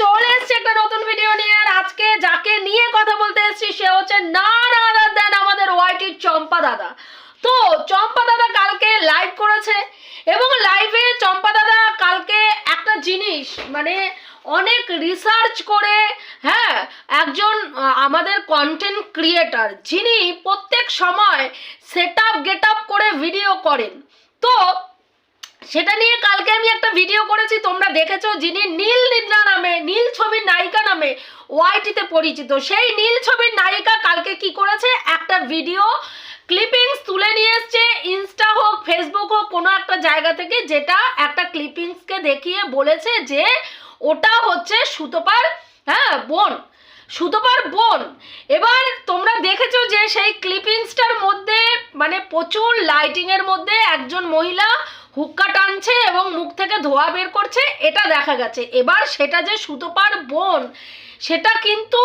চলে এসেছি একটা নতুন ভিডিও নিয়ে, আর আজকে যাকে নিয়ে কথা বলতে এসেছি, সে হচ্ছে না দেন আমাদের ওয়াইটির চম্পা দাদা। তো চম্পা দাদা কালকে লাইভ করেছে, এবং লাইভে চম্পা দাদা কালকে একটা জিনিস মানে অনেক রিসার্চ করে হ্যাঁ একজন আমাদের কন্টেন্ট ক্রিয়েটার যিনি প্রত্যেক সময় সেট আপ গেট আপ করে ভিডিও করেন। তো সেটা নিয়ে কালকে আমি একটা ভিডিও করেছি, তোমরা দেখেছ, যিনি নীল নিদ্রা নামে, নীল ছবির নায়িকা নামে ওয়াইটিতে পরিচিত। সেই নীল ছবির নায়িকা কালকে কি করেছে? একটা ভিডিও ক্লিপিংস তুলে নিয়ে এসছে ইনস্টা হোক ফেসবুক হোক, কোনো একটা জায়গা থেকে, যেটা একটা ক্লিপিংসকে দেখিয়ে বলেছে যে ওটা হচ্ছে সুতোপার হ্যাঁ বোন, সুতোপার বোন। এবার তোমরা দেখেছ যে সেই ক্লিপিংসটার মধ্যে মানে প্রচুর লাইটিংয়ের মধ্যে একজন মহিলা হুক্কা টানছে এবং মুখ থেকে ধোয়া বের করছে, এটা দেখা গেছে। এবার সেটা যে সুতোপার বোন, সেটা কিন্তু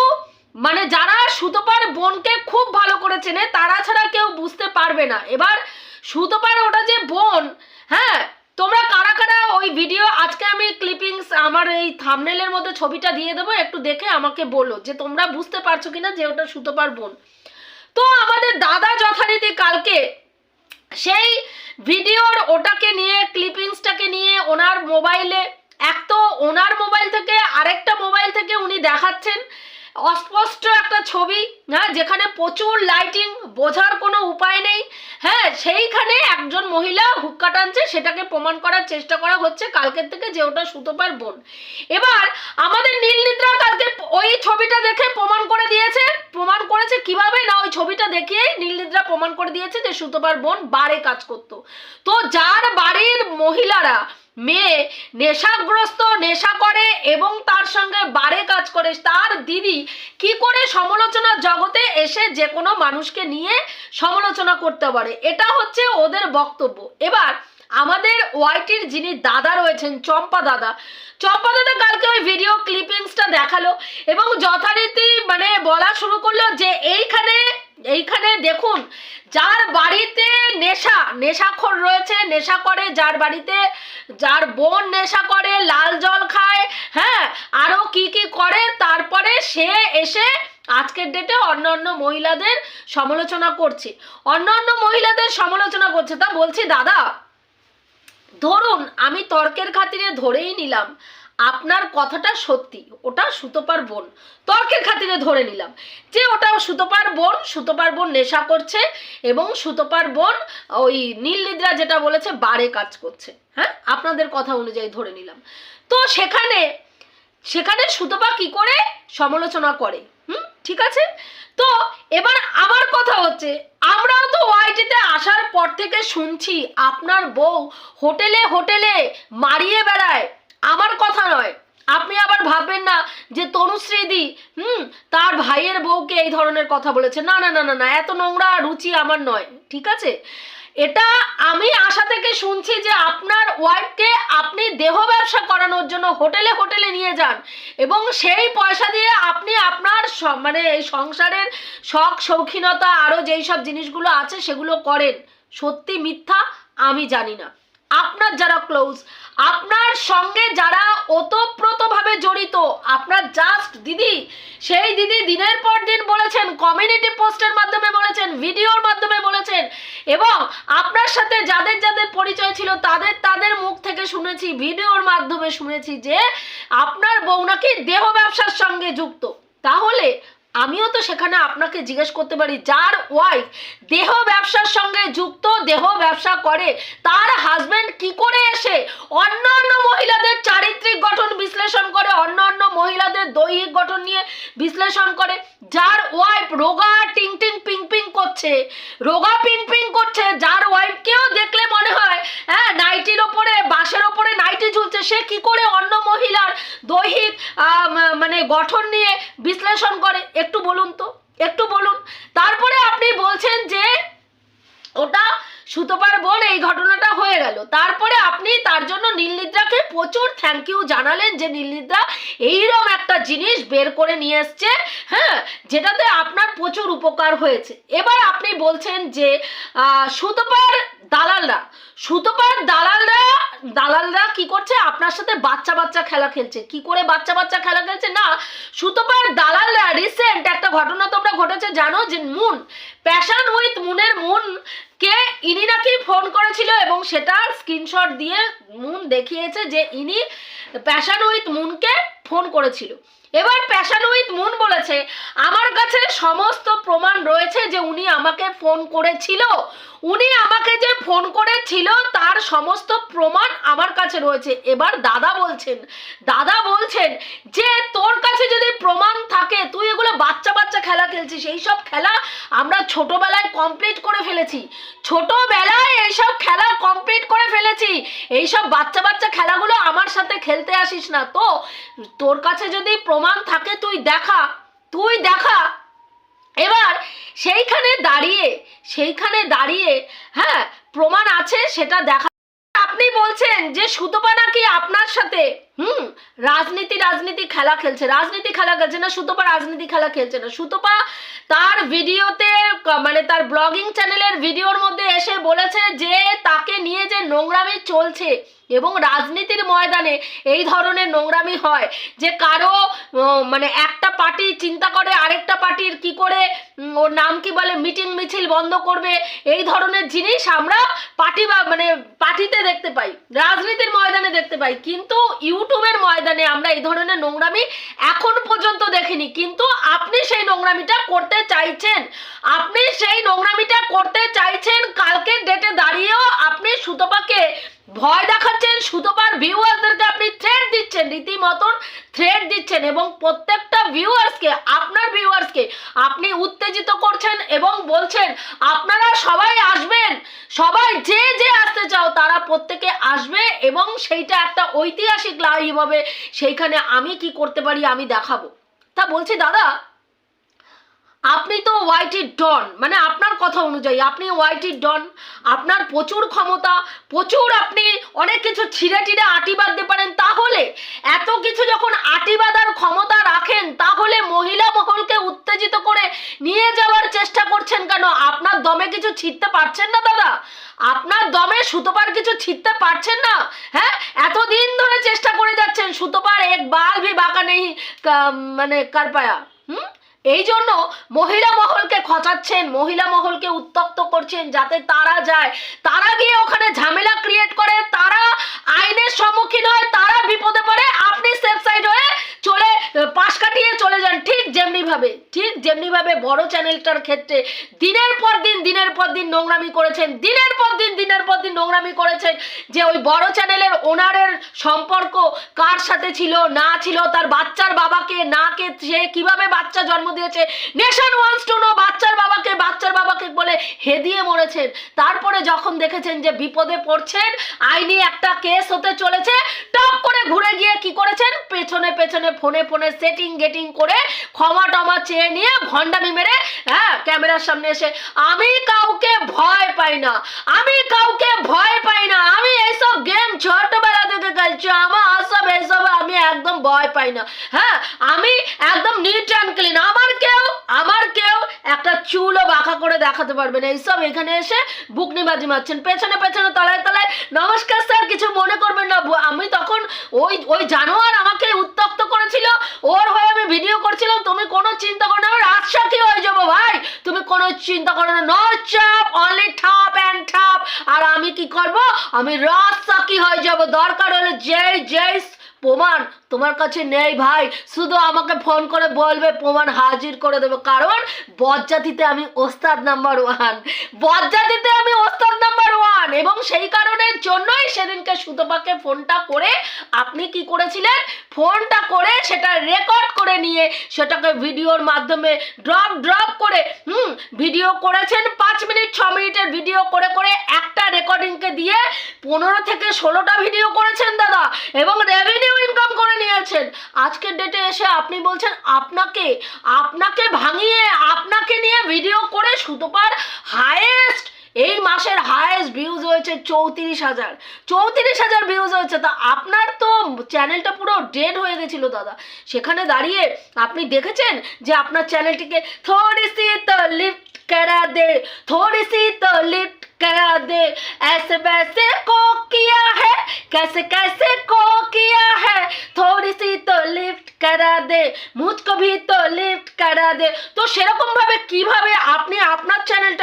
মানে যারা সুতোপার বোনকে খুব ভালো করে চেনে, তারা ছাড়া কেউ বুঝতে পারবে না। এবার সুতোপার ওটা যে বোন হ্যাঁ তোমরা কারা কারা ওই ভিডিও আজকে আমি ক্লিপিংস আমার এই থামনেলের মধ্যে ছবিটা দিয়ে দেবো, একটু দেখে আমাকে বলো যে তোমরা বুঝতে পারছ কিনা যে ওটা সুতোপার বোন। তো আমাদের দাদা যথারীতি কালকে সেই ভিডিওর ওটাকে নিয়ে ক্লিপিংসটাকে নিয়ে ওনার মোবাইলে এক তো ওনার মোবাইল থেকে, আরেকটা মোবাইল থেকে উনি দেখাচ্ছেন। অস্পষ্ট একটা ছবি হ্যাঁ যেখানে প্রচুর লাইটিং বোঝার কোনো উপায় নেই। হ্যাঁ সেইখানে একজন মহিলা হুক্কা টানছে, সেটাকে প্রমাণ করার চেষ্টা করা হচ্ছে কালকের থেকে যে ওটা সুতোপার বোন। এবার আমাদের নীল নিদ্রা কালকে ওই ছবিটা দেখে প্রমাণ করে দিয়েছে। প্রমাণ করেছে কীভাবে? না, ওই ছবিটা দেখিয়েই নীল নিদ্রা প্রমাণ করে দিয়েছে যে সুতোপার বোন বারে কাজ করতো। তো যার বাড়ির মহিলারা মেয়ে নেশাগ্রস্ত, নেশা করে এবং তার সঙ্গে বারে কাজ করে। তার দিদি কি করে সমালোচনার জগতে এসে যে কোনো মানুষকে নিয়ে সমালোচনা করতে পারে? এটা হচ্ছে ওদের বক্তব্য। এবার আমাদের ওয়াইটির যিনি দাদা রয়েছেন, চম্পা দাদা। চম্পা দাদা কালকে ওই ভিডিও ক্লিপিংসটা দেখাল এবং যথারীতি মানে বলা শুরু করল যে এইখানে এইখানে দেখুন, যার বাড়িতে নেশা, নেশাখোর রয়েছে, নেশা করে, যার বাড়িতে, যার বোন নেশা করে, লাল জল খায় হ্যাঁ আরও কি কি করে, তারপরে সে এসে আজকের ডেটে অন্য অন্য মহিলাদের সমালোচনা করছে। অন্য অন্য মহিলাদের সমালোচনা করছে। তা বলছি, দাদা, ধরুন, আমি তর্কের খাতিরে ধরেই নিলাম আপনার কথাটা সত্যি, ওটা সুতোপার বোন। তর্কের খাতিরে ধরে নিলাম। যে ওটা সুতোপার বোন সুতোপার বোন নেশা করছে এবং সুতোপার বোন ওই নীল নিদ্রা যেটা বলেছে, বারে কাজ করছে। হ্যাঁ? আপনাদের কথা অনুযায়ী ধরে নিলাম। তো সেখানে সেখানে সুতপা কি করে? সমালোচনা করে। হুম? ঠিক আছে? তো এবার আমার কথা হচ্ছে, আমরাও তো ওয়াইটিতে আসার পর থেকে শুনছি আপনার বউ হোটেলে হোটেলে মারিয়ে বেড়ায়। আমার কথা নয়। আপনি আবার ভাববেন না যে তনুশ্রীদি, হুম, তার ভাইয়ের বউকে এই ধরনের কথা বলেছে। না না না না না, এত নোংরা রুচি আমার নয়, ঠিক আছে? এটা আমি আশা থেকে শুনছি যে আপনার ওয়াইফকে আপনি দেহ ব্যবসা করানোর জন্য হোটেলে হোটেলে নিয়ে যান এবং সেই পয়সা দিয়ে আপনি আপনার মানে এই সংসারের শখ, শৌখিনতা আরও যেই সব জিনিসগুলো আছে সেগুলো করেন। সত্যি মিথ্যা আমি জানি না। আপনার যারা ক্লোজ আপনার সঙ্গে যারা ওতপ্রোতভাবে জড়িত, আপনার জাস্ট দিদি, সেই দিদি দিনের পর দিন বলেছেন কমিউনিটি পোস্টের মাধ্যমে বলেছেন ভিডিওর মাধ্যমে বলেছেন, এবং আপনার সাথে যাদের যাদের পরিচয় ছিল, তাদের তাদের মুখ থেকে শুনেছি ভিডিওর মাধ্যমে শুনেছি যে আপনার বউ নাকি দেহ ব্যবসার সঙ্গে যুক্ত। তাহলে আমিও তো সেখানে আপনাকে জিজ্ঞেস করতে পারি, যার ওয়াইফ দেহ ব্যবসার সঙ্গে যুক্ত, দেহ ব্যবসা করে, তার হাজবেন্ড কি করে এসে অন্য অন্য মহিলাদের চারিত্রিক গঠন বিশ্লেষণ করে, অন্য অন্য মহিলাদের দৈহিক গঠন নিয়ে বিশ্লেষণ করে, যার ওয়াইফ রোগা টিং টিং পিং পিং করছে, রোগা পিং পিং করছে, যার ওয়াইফকেও দেখলে মনে হয় হ্যাঁ নাইটির ওপরে বাসের ওপরে নাইটি ঝুলছে, সে কি করে অন্য মহিলার দৈহিক মানে গঠন নিয়ে বিশ্লেষণ করে। একটু বলুন তো, একটু বলুন। তারপরে আপনি বলছেন যে ওটা সুতোপার বোন, এই ঘটনাটা হয়ে গেল। তারপরে আপনি তার জন্য নীলনিদ্রাকে প্রচুর থ্যাংক ইউ জানালেন যে নীলনিদ্রা এইরকম একটা জিনিস বের করে নিয়ে এসছে হ্যাঁ যেটাতে আপনার প্রচুর উপকার হয়েছে। এবার আপনি বলছেন যে সুতোপার দালালরা সুতোপার দালালরা দালালরা কি করছে? আপনার সাথে বাচ্চা বাচ্চা খেলা খেলছে। কি করে বাচ্চা বাচ্চা খেলা খেলছে? না, সুতোপার দালালরা রিসেন্ট একটা ঘটনা তোমরা ঘটেছে, জানো? যে মুন প্যাশন উইথ মুনের মুন কে ইনি নাকি ফোন করেছিল এবং সেটার স্ক্রিনশট দিয়ে মুন দেখিয়েছে যে ইনি প্যাশন উইথ মুনকে ফোন করেছিল। এবার প্যাশন উইথ মুন বলেছে, আমার কাছে সমস্ত প্রমাণ রয়েছে যে উনি আমাকে ফোন করেছিল। উনি আমাকে যে ফোন করেছিল, তার সমস্ত প্রমাণ আমার কাছে রয়েছে। এবার দাদা বলছেন দাদা বলছেন যে, তোর কাছে যদি প্রমাণ থাকে, তুই এগুলো বাচ্চা বাচ্চা খেলা খেলছিস, এই সব খেলা আমরা ছোটবেলায় কমপ্লিট করে ফেলেছি। ছোটবেলায় এইসব খেলা কমপ্লিট করে ফেলেছি। এইসব বাচ্চা বাচ্চা খেলাগুলো আমার সাথে খেলতে আসিস না। তো, তোর কাছে যদি প্রমাণ থাকে, তুই দেখা তুই দেখা। এবার সেইখানে দাঁড়িয়ে সেইখানে দাঁড়িয়ে হ্যাঁ প্রমাণ আছে, সেটা দেখা। আপনি বলছেন যে সুতপা নাকি আপনার সাথে? হুম, রাজনীতি রাজনীতি খেলা খেলছে। রাজনীতি খেলা খেলছে না, সুতপা রাজনীতি খেলা খেলছে না। সুতপা তার ভিডিওতে মানে তার ব্লগিং চ্যানেলের ভিডিওর মধ্যে এসে বলেছে যে তাকে নিয়ে যে নোংরামি চলছে এবং রাজনীতির ময়দানে এই ধরনের নোংরামি হয়, যে কারও মানে একটা পার্টি চিন্তা করে আরেকটা পার্টির কি করে ওর নাম কি বলে, মিটিং মিছিল বন্ধ করবে, এই ধরনের জিনিস আমরা পার্টি বা মানে পার্টিতে দেখতে পাই, রাজনীতির ময়দানে দেখতে পাই। কিন্তু ইউটিউবের ময়দানে আমরা এই ধরনের নোংরামি এখন পর্যন্ত দেখিনি। কিন্তু আপনি সেই নোংরামিটা করতে চাইছেন। আপনি সেই নোংরামিটা করতে চাইছেন, কালকের ডেটে দাঁড়িয়েও আপনি সুতপাকে ভয় দেখাচ্ছেন সুতপার ভিউয়ার্সদেরকে আপনি থ্রেড দিচ্ছেন, রীতিমতন থ্রেড দিচ্ছেন এবং প্রত্যেকটা ভিউয়ার্সকে আপনার ভিউয়ার্সকে আপনি উত্তেজিত করছেন এবং বলছেন, আপনারা সবাই আসবেন, সবাই যে যে আসতে চাও তারা প্রত্যেকে আসবে এবং সেইটা একটা ঐতিহাসিক লাইভ হবে, সেইখানে আমি কি করতে পারি আমি দেখাবো। তা বলছি, দাদা আপনি তো ওয়াইটি ডন মানে আপনার কথা অনুযায়ী, আপনি ওয়াইটি ডন আপনার প্রচুর ক্ষমতা, প্রচুর আপনি অনেক কিছু ছিঁড়ে টিড়ে আটি বাঁধতে পারেন, তাহলে এত কিছু যখন আটি বাঁধার ক্ষমতা রাখেন, তাহলে মহিলা মহলকে উত্তেজিত করে নিয়ে যাওয়ার চেষ্টা করছেন কেন? আপনার দমে কিছু ছিঁড়তে পারছেন না দাদা? আপনার দমে সুতোপার কিছু ছিঁড়তে পারছেন না? হ্যাঁ? এতদিন ধরে চেষ্টা করে যাচ্ছেন সুতোপার এক বাল ভি বাঁকা নেই মানে কার পায়া হুম? এই জন্য মহিলা মহলকে খচাচ্ছেন, মহিলা মহলকে উত্তক্ত করছেন যাতে তারা যায়। তারা গিয়ে ওখানে ঝামেলা ক্রিয়েট করে, তারা আইনের সম্মুখীন হয়, তারা বিপদে পড়ে আপনি সেফ সাইড হয়ে চলে পাশ কাটিয়ে চলে যান ঠিক যেমনি ভাবে ঠিক যেমনি ভাবে বড় চ্যানেলটার ক্ষেত্রে দিনের পর দিন, দিনের পর দিন নোংরামি করেছেন, দিনের পর দিন, দিনের পর দিন নোংরামি করেছেন যে ওই বড় চ্যানেলের ওনারের সম্পর্ক কার সাথে ছিল, না ছিল, তার বাচ্চার বাবাকে না কে সে কীভাবে বাচ্চা জন্ম দিয়েছে, নেশন ওয়ান্স টু নো বাচ্চার বাবাকে বাচ্চার বাবাকে বলে হেদিয়ে মরেছেন। তারপরে যখন দেখেছেন যে বিপদে পড়ছেন, আইনি একটা কেস হতে চলেছে, টপ করে ঘুরে গিয়ে কি করেছেন পেছনে পেছনে ফোনে ফোনে সেটিং গেটিং করে ক্ষমা টমা চেয়ে নিয়ে ভণ্ডামি মেরে হ্যাঁ ক্যামেরার সামনে এসে, আমি কাউকে ভয় পাই না, আমি কাউকে ভয় পাই না, আমি এইসব গেম ছোটবেলা থেকে খেলছি, আমার সব এইসব আমি একদম ভয় পাই না। হ্যাঁ আমি একদম নিট অ্যান্ড ক্লিন আমার কেউ আমার কেউ একটা চুলও বাঁকা করে দেখাতে পারবে না। এইসব এখানে এসে বুকনিবাজি মারছেন। পেছনে পেছনে তলায় তলায়, নমস্কার স্যার, কিছু মনে করবেন না। আমি তখন ওই ওই জানোয়ার আমাকে উত্তক্ত করেছিল। ওর হয়ে আমি ভিডিও করছিলাম। তুমি কোনো চিন্তা করো না, আমি রাজসাক্ষী হয়ে যাব ভাই। তুমি কোনো চিন্তা করো না নো চাপ অনলি ঠাপ অ্যান্ড ঠাপ। আর আমি কি করব? আমি রাজসাক্ষী হয়ে যাব। দরকার হলে যেই যেই প্রমাণ তোমার কাছে নেই ভাই। শুধু আমাকে ফোন করে বলবে, প্রমাণ হাজির করে দেবো। কারণ বজ্জাতিতে আমি ওস্তাদ নাম্বার ওয়ান বজ্জাতিতে আমি ওস্তাদ নাম্বার ওয়ান এবং সেই কারণের জন্যই সেদিনকে সুতপাকে ফোনটা করে আপনি কি করেছিলেন? ফোনটা করে সেটা রেকর্ড করে নিয়ে সেটাকে ভিডিওর মাধ্যমে ড্রপ ড্রপ করে, হুম ভিডিও করেছেন পাঁচ মিনিট, ছ মিনিটের ভিডিও করে করে একটা রেকর্ডিংকে দিয়ে পনেরো থেকে ষোলোটা ভিডিও করেছেন দাদা। এবং রেভিনিউ আছেন আজকের ডেটে এসে আপনি বলছেন, আপনাকে আপনাকে ভাঙিয়ে, আপনাকে নিয়ে ভিডিও করে সুতোপার হায়েস্ট এই মাসের হায়েস্ট ভিউজ হয়েছে চৌত্রিশ হাজার। চৌত্রিশ হাজার ভিউজ হয়েছে। তা আপনার তো চ্যানেলটা পুরো ডেড হয়ে গেছিল দাদা। সেখানে দাঁড়িয়ে আপনি দেখেছেন যে আপনার চ্যানেলটিকে থোড়ি সি লিফট দে, থোড়ি সি লিফট करा दे ऐसे वैसे को किया है कैसे कैसे को किया है थोड़ी सी तो लिफ्ट करा दे मुझको भी तो लिफ्ट करा दे তো সেরকম ভাবে কিভাবে আপনি আপনার চ্যানেলটাকে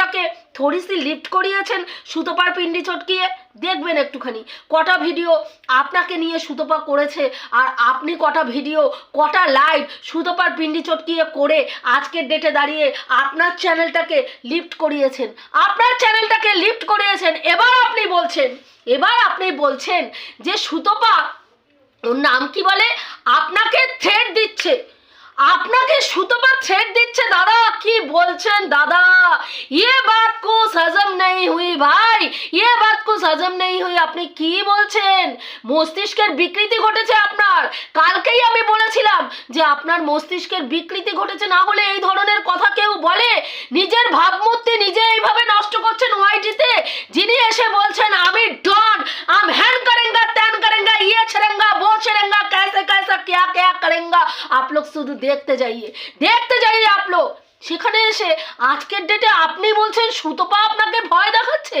থোড়ি সি লিফট করিয়েছেন সুতোপার পিন্ডি চটকিয়ে। দেখবেন একটুখানি, কটা ভিডিও আপনাকে নিয়ে সুতোপা করেছে আর আপনি কটা ভিডিও, কটা লাইভ সুতোপার পিন্ডি চটকিয়ে করে আজকের ডেটে দাঁড়িয়ে আপনার চ্যানেলটাকে লিফট করিয়েছেন। আপনার চ্যানেলটাকে লিফট করিয়েছেন। এবার আপনি বলছেন, এবার আপনি বলছেন যে সুতোপা, ওর নাম কি বলে? আপনাকে থ্রেড দিচ্ছে। আপনাকে সুতোপা থ্রেড দিচ্ছে, দাদা। কি বলছেন, দাদা? ইয়ে বাত কো সাজম নেই হুই, ভাই। ইয়ে বাত কো সাজম নেই হুই, আপনি কি বলছেন? মস্তিষ্কের বিকৃতি ঘটেছে আপনার। যে আপনার মস্তিষ্কের বিকৃতি ঘটেছে না হলে এই ধরনের কথা কেউ বলে নিজের ভাবমূর্তি নিজে এইভাবে নষ্ট করছেন ওয়াইটিতে যিনি এসে বলছেন আমি ডন আম হ্যান করেঙ্গা ত্যান করেঙ্গা ইয়ে ছেড়েঙ্গা वो ছেড়েঙ্গা कैसे कैसा क्या क्या करेंगा आप लोग শুধু দেখতে যাইয়ে দেখতে যাইয়ে आप लोग সেখানে এসে আজকের ডেটে আপনি বলছেন সুতপা আপনাকে ভয় দেখাচ্ছে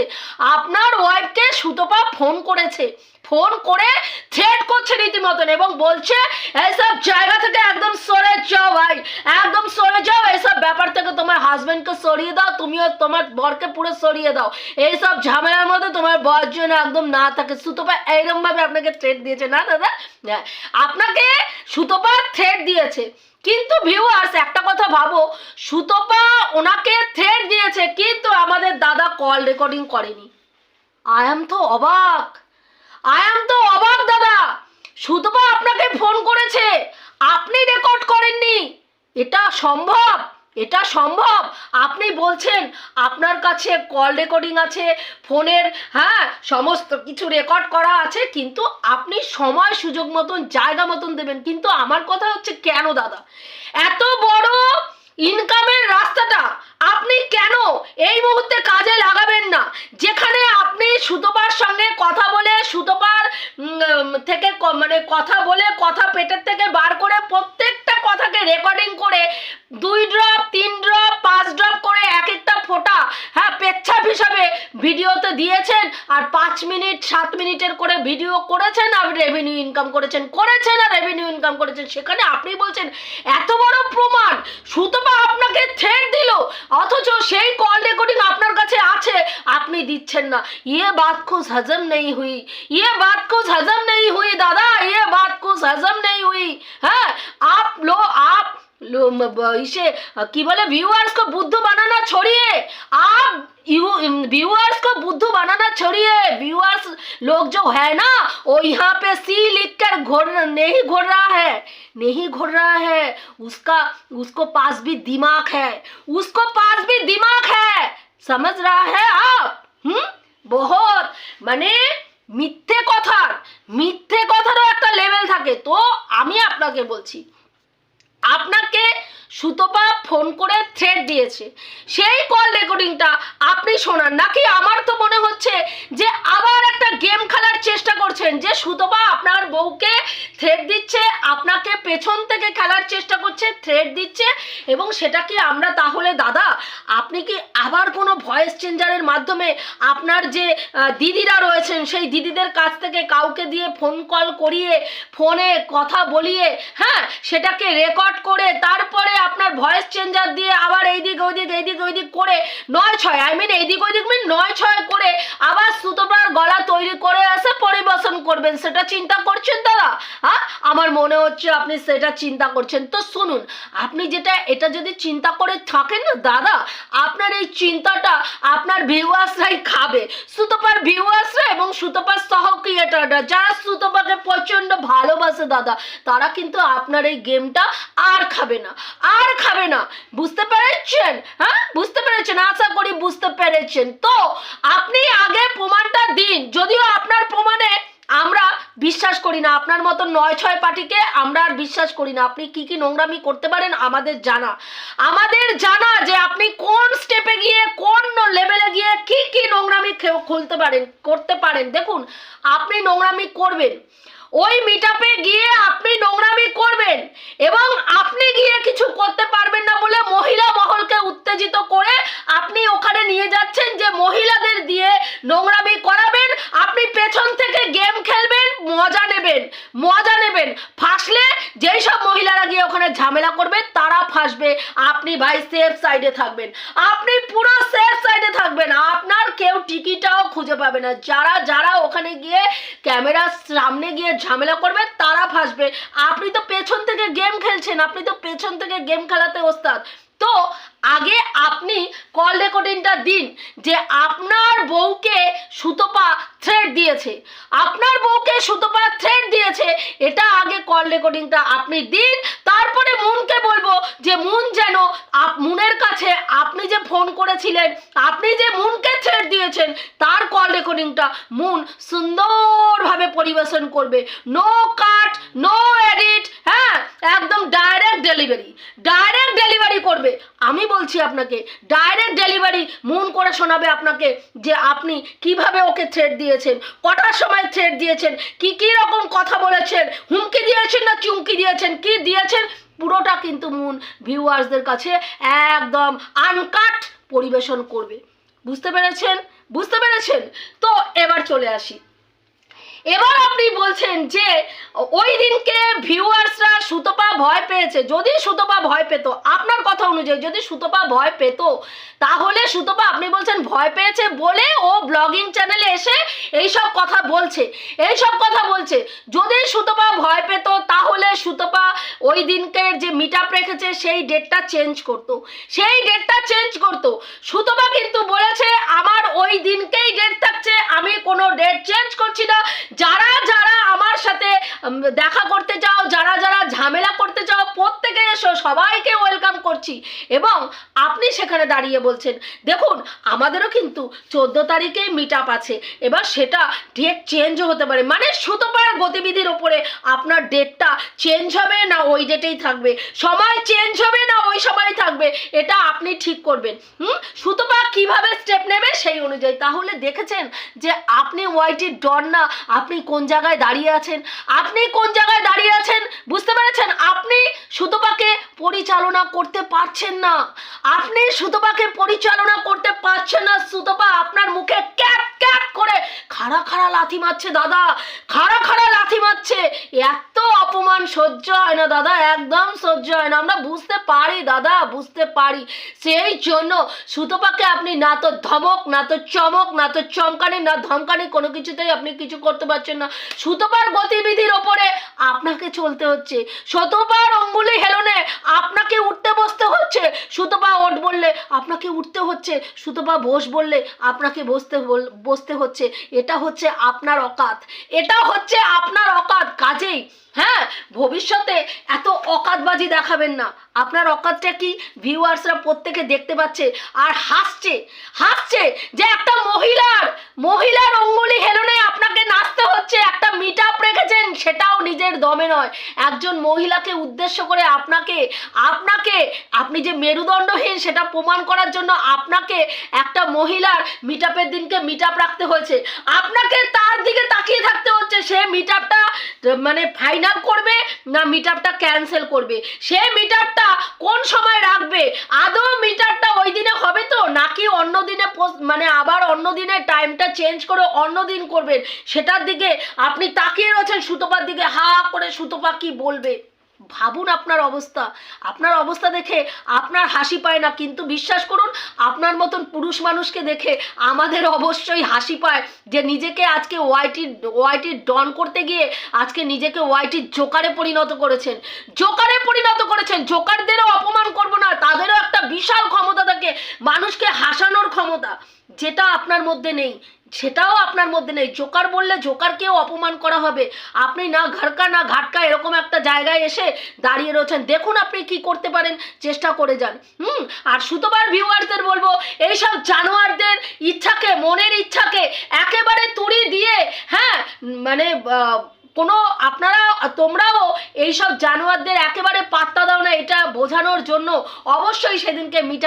আপনার ওয়াইফকে সুতপা ফোন করেছে ফোন করে থ্রেট করছে রীতিমতন এবং বলছে এইসব জায়গা থেকে একদম সরে যাও ভাই, একদম সরে যাও এইসব ব্যাপার থেকে তোমার হাজবেন্ডকে সরিয়ে দাও, তুমিও তোমার বরকে পুরো সরিয়ে দাও। এইসব ঝামেলার মধ্যে তোমার বর যেন একদম না থাকে। সুতপা এইরকম ভাবে আপনাকে থ্রেট দিয়েছে। না, দাদা আপনাকে সুতপা থ্রেট দিয়েছে। কিন্তু ভিউয়ার্স একটা কথা ভাবো, সুতপা ওনাকে থ্রেট দিয়েছে, কিন্তু আমাদের দাদা কল রেকর্ডিং করেনি। আই এম তো অবাক। আই এম তো অবাক দাদা। সুতপা আপনাকে ফোন করেছে। আপনি রেকর্ড করেননি। এটা সম্ভব। এটা সম্ভব। আপনি বলছেন আপনার কাছে কল রেকর্ডিং আছে, ফোনের হ্যাঁ সমস্ত কিছু রেকর্ড করা আছে, কিন্তু আপনি সময়, সুযোগ মতন, জায়গা মতন দেবেন। কিন্তু আমার কথা হচ্ছে কেন, দাদা? এত বড় ইনকামের রাস্তাটা আপনি কেন এই মুহূর্তে কাজে লাগাবেন না? যেখানে আপনি সুতোপার সঙ্গে কথা বলে, সুতোপার থেকে মানে কথা বলে, কথা পেটের থেকে বার করে প্রত্যেকটা কথাকে রেকর্ডিং করে, দুই ড্রপ তিন ড্রপ পাঁচ ড্রপ করে এক একটা ফোঁটা হ্যাঁ পেচ্ছাপ হিসাবে ভিডিওতে দিয়েছেন আর পাঁচ মিনিট সাত মিনিটের করে ভিডিও করেছেন আর রেভিনিউ ইনকাম করেছেন করেছেন আর রেভিনিউ ইনকাম করেছেন সেখানে আপনি বলছেন এত বড় প্রমাণ সুতপা আপনাকে থ্রেট দিল অথচ সেই কল রেকর্ডিং আপনার কাছে আছে আপনি দিচ্ছেন না ইয়ে বাত কুছ হজম নেই হুই ইয়ে বাত কুছ হজম নেই হুই দাদা ইয়ে বাত কুছ হজম নেই হুই হ্যাঁ आप लो आप लो म- ब- इसे की बोले व्यूअर्स को बुद्धू बनाना छोड़िए आप व्यूअर्स को बुद्धू बनाना छोड़िए व्यूअर्स लोग जो है ना वो यहाँ पे सी लिख कर घोर नहीं घोर रहा है नहीं घोर रहा है उसका उसको पास भी दिमाग है उसको पास भी दिमाग है समझ रहा है आप হুম বহুত মানে মিথ্যে কথার মিথ্যে কথারও একটা লেভেল থাকে তো আমি আপনাকে বলছি আপনাকে সুতপা ফোন করে থ্রেড দিয়েছে। সেই কল রেকর্ডিংটা আপনি শোনান, নাকি আমার তো মনে হচ্ছে যে আবার একটা গেম খেলার চেষ্টা করছেন, যে সুতপা আপনার বউকে থ্রেড দিচ্ছে, আপনাকে পেছন থেকে খেলার চেষ্টা করছে থ্রেড দিচ্ছে, এবং সেটা কি আমরা তাহলে, দাদা, আপনি কি আবার কোনো ভয়েস চেঞ্জারের মাধ্যমে আপনার যে দিদিরা রয়েছেন, সেই দিদিদের কাছ থেকে কাউকে দিয়ে ফোন কল করিয়ে ফোনে কথা বলিয়ে হ্যাঁ সেটাকে রেকর্ড করে তারপরে আপনার ভয়েস চেঞ্জার দিয়ে আবার এইদিক ওইদিক এইদিক ওইদিক করে নয় ছয় আই মিন এইদিক ওইদিক মিন নয় ছয় করে আবার সুতোপার গলা তৈরি করে এসে পরিবেশন করবেন, সেটা চিন্তা করছেন দাদা হ্যাঁ? আমার মনে হচ্ছে আপনি সেটা চিন্তা করছেন। তো শুনুন, আপনি যেটা, এটা যদি চিন্তা করে থাকেন না, দাদা, আপনার এই চিন্তাটা আপনার ভিউয়ার্সরাই খাবে। সুতোপার ভিউয়ার্সরা এবং সুতোপার সহ ক্রিয়েটাররা যারা সুতোপাকে প্রচণ্ড ভালোবাসে, দাদা, তারা কিন্তু আপনার এই গেমটা আর খাবে না। আর খাবে না। বুঝতে পেরেছেন? হ্যাঁ? বুঝতে পেরেছেন? আশা করি বুঝতে পেরেছেন। তো, আপনি আগে প্রমাণটা দিন। যদিও আপনার প্রমাণে আমরা বিশ্বাস করি না, আপনার মতো নয় ছয় পার্টিকে আমরা আর বিশ্বাস করি না। আপনি কি কি নোংরামি করতে পারেন আমাদের জানা। আমাদের জানা যে আপনি কোন স্টেপে গিয়ে, কোন লেভেলে গিয়ে কি কি নোংরামি খুলতে পারেন, করতে পারেন। দেখুন, আপনি নোংরামি করবেন। ওই মিটাপে গিয়ে আপনি নোংরামি করবেন এবং আপনি গিয়ে কিছু করতে পারবেন না বলে মহিলা মহলকে উত্তেজিত করে আপনি ওখানে নিয়ে যাচ্ছেন যে মহিলাদের দিয়ে নোংরামি করাবেন, আপনি পেছন থেকে গেম খেলবেন, মজা নেবেন মজা নেবেন। ফাঁসলে যেই সব মহিলারা গিয়ে ওখানে ঝামেলা করবে, তারা ফাঁসবে। আপনি ভাই সেফ সাইডে থাকবেন। আপনি পুরো সেফ সাইডে থাকবেন। আপনার কেউ টিকিটাও খুঁজে পাবে না। যারা যারা ওখানে গিয়ে ক্যামেরার সামনে গিয়ে ঝামেলা করবে, তারা ফাঁসবে। আপনি তো পেছন থেকে গেম খেলছেন, আপনি তো পেছন থেকে গেম খেলাতে ওস্তাদ। তো আগে আপনি কল রেকর্ডিংটা দিন যে আপনার বউকে সুতপা থ্রেড দিয়েছে। আপনার বউকে সুতপা থ্রেড দিয়েছে, এটা আগে কল রেকর্ডিংটা আপনি দিন। তারপরে মুনকে বলব যে মুন যেন মুনের কাছে আপনি যে ফোন করেছিলেন, আপনি যে মুনকে থ্রেড দিয়েছেন, তার কল রেকর্ডিংটা মুন সুন্দরভাবে পরিবেশন করবে। নো কাট নো এডিট হ্যাঁ একদম ডাইরেক্ট ডেলিভারি ডাইরেক্ট ডেলিভারি করবে, আমি বলছি আপনাকে ডাইরেক্ট ডেলিভারি মন করে শোনাবে আপনাকে যে আপনি কীভাবে ওকে থ্রেড দিয়েছেন, কটার সময় থ্রেড দিয়েছেন, কি কি রকম কথা বলেছেন, হুমকি দিয়েছেন না চুমকি দিয়েছেন, কি দিয়েছেন, পুরোটা কিন্তু মুন ভিউয়ার্সদের কাছে একদম আনকাট পরিবেশন করবে। বুঝতে পেরেছেন? বুঝতে পেরেছেন? তো এবার চলে আসি। এবার আপনি বলছেন যে ওই দিনকে ভিউয়ার্সরা সুতপা ভয় পেয়েছে। যদি সুতপা ভয় পেত, আপনার কথা অনুযায়ী যদি সুতপা ভয় পেত, তাহলে সুতপা আপনি বলছেন ভয় পেয়েছে বলে ও ব্লগিং চ্যানেলে এসে এইসব কথা বলছে। এইসব কথা বলছে। যদি সুতপা ভয় পেত, তাহলে সুতপা ওই দিনকে যে মিট আপ রেখেছে, সেই ডেটটা চেঞ্জ করতো। সেই ডেটটা চেঞ্জ করতো। সুতপা কিন্তু বলেছে, আমার ওই দিনকেই ডেট থাকছে, আমি কোনো ডেট চেঞ্জ করছি না। যারা যারা আমার সাথে দেখা করতে চাও, যারা যারা ঝামেলা করতে চাও, প্রত্যেকে এসো, সবাইকে ওয়েলকাম করছি। এবং আপনি সেখানে দাঁড়িয়ে বলছেন, দেখুন, আমাদেরও কিন্তু চোদ্দ তারিখেই মিট আপ আছে। এবার সেটা ডেট চেঞ্জও হতে পারে। মানে সুতোপার গতিবিধির ওপরে আপনার ডেটটা চেঞ্জ হবে না ওই ডেটেই থাকবে? সময় চেঞ্জ হবে না ওই সময় থাকবে? এটা আপনি ঠিক করবেন। হুম? সুতোপা কীভাবে স্টেপ নেবে সেই অনুযায়ী। তাহলে দেখেছেন যে আপনি ওয়াইটির ডর না আপনি কোন জায়গায় দাঁড়িয়ে আছেন? আপনি কোন জায়গায় দাঁড়িয়ে আছেন? বুঝতে পেরেছেন? আপনি সুতোপাকে পরিচালনা করতে পারছেন না। আপনি সুতোপাকে পরিচালনা করতে পারছেন না। সুতপা আপনার মুখে ক্যাপ ক্যাপ করে খাড়া খাড়া লাথি মারছে দাদা। খাড়া খাড়া লাথি মারছে। এত অপমান সহ্য হয় না দাদা, একদম সহ্য হয় না। আমরা বুঝতে পারি দাদা, বুঝতে পারি। সেই জন্য সুতোপাকে আপনি না তো ধমক, না তো চমক, না তো চমকানি, না ধমকানি কোনো কিছুতেই আপনি কিছু করতে পারছেন না সুতোপার গতিবিধির ওপরে আপনাকে চলতে হচ্ছে। শতপার অঙ্গুলি হেলনে আপনাকে উঠতে বসতে হচ্ছে। সুতপা ওঠ বললে আপনাকে উঠতে হচ্ছে। সুতপা বস বললে আপনাকে বসতে বসতে হচ্ছে। এটা হচ্ছে আপনার অকাত। এটা হচ্ছে আপনার অকাত। কাজেই হ্যাঁ ভবিষ্যতে এত অকাতবাজি দেখাবেন না। আপনার অকাতটা কি ভিউয়ার্সরা প্রত্যেকে দেখতে পাচ্ছে আর হাসছে হাসছে যে একটা মহিলার মহিলার অঙ্গুলি হেলনে আপনাকে নাচতে হচ্ছে, একটা মিট আপ রেখেছেন, সেটাও নিজের দমে নয়। একজন মহিলাকে উদ্দেশ্য করে আপনাকে আপনাকে, আপনি যে মেরুদণ্ডহীন সেটা প্রমাণ করার জন্য আপনাকে একটা মহিলার মিট আপের দিনকে মিট আপ রাখতে হয়েছে। আপনাকে তার দিকে তাকিয়ে থাকতে হচ্ছে, সে মিট আপটা মানে ফাইনাল করবে না মিটারটা ক্যান্সেল করবে? সে মিটারটা কোন সময় রাখবে? আদৌ মিটারটা ওই দিনে হবে তো? নাকি অন্য দিনে মানে আবার অন্য দিনে টাইমটা চেঞ্জ করে অন্য দিন করবেন? সেটার দিকে আপনি তাকিয়ে রয়েছেন, সুতোপার দিকে হা করে সুতোপা কি বলবে? ভাবুন আপনার অবস্থা। আপনার অবস্থা দেখে আপনার হাসি পায় না, কিন্তু বিশ্বাস করুন, আপনার মতন পুরুষ মানুষকে দেখে আমাদের অবশ্যই হাসি পায় যে নিজেকে আজকে ওয়াইটি ওয়াইটির ডন করতে গিয়ে আজকে নিজেকে ওয়াইটির জোকারে পরিণত করেছেন। জোকারে পরিণত করেছেন। জোকারদেরও অপমান করব না, তাদেরও একটা বিশাল ক্ষমতা থাকে। মানুষকে হাসানোর ক্ষমতা। যেটা আপনার মধ্যে নেই, সেটাও আপনার মধ্যে নেই। জোকার বললে জোকারকেও অপমান করা হবে। আপনি না ঘরকা না ঘাটকা এরকম একটা জায়গায় এসে দাঁড়িয়ে রয়েছেন। দেখুন আপনি কি করতে পারেন, চেষ্টা করে যান। হুম? আর সুতোবার ভিউয়ারদের বলব, এইসব জানোয়ারদের ইচ্ছাকে, মনের ইচ্ছাকে একেবারে তুড়ি দিয়ে হ্যাঁ মানে কোনো আপনারা তোমরাও এইসব জানোয়ারদের একেবারে পাত্তা দাও না এটা বোঝানোর জন্য। অবশ্যই সেদিনকে মিট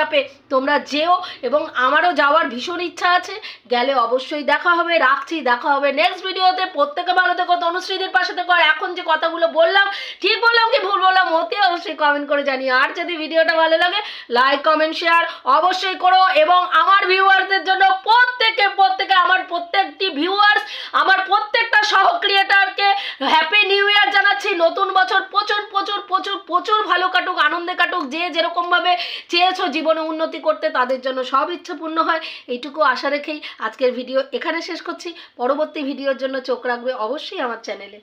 তোমরা যেও এবং আমারও যাওয়ার ভীষণ ইচ্ছা আছে। গেলে অবশ্যই দেখা হবে, রাখছি, দেখা হবে নেক্সট ভিডিওতে প্রত্যেকে ভালো থেকো, তনুশ্রীদের পাশে থেকো। এখন যে কথাগুলো বললাম, ঠিক বললাম কি ভুল বললাম, অতি অবশ্যই কমেন্ট করে জানিও। আর যদি ভিডিওটা ভালো লাগে লাইক কমেন্ট শেয়ার অবশ্যই করো এবং আমার ভিউয়ারদের জন্য প্রত্যেকে প্রত্যেকে, আমার প্রত্যেকটি ভিউয়ার্স আমার প্রত্যেকটা সহ ক্রিয়েটারকে হ্যাপি নিউ ইয়ার জানাচ্ছি। নতুন বছর প্রচুর প্রচুর প্রচুর প্রচুর ভালো কাটুক, আনন্দে কাটুক, যে যেরকমভাবে চেয়েছো জীবনে উন্নতি করতে, তাদের জন্য সব ইচ্ছা পূর্ণ হয়। এইটুকু আশা রেখেই আজকের ভিডিও এখানে শেষ করছি। পরবর্তী ভিডিওর জন্য চোখ রাখবে অবশ্যই আমার চ্যানেলে।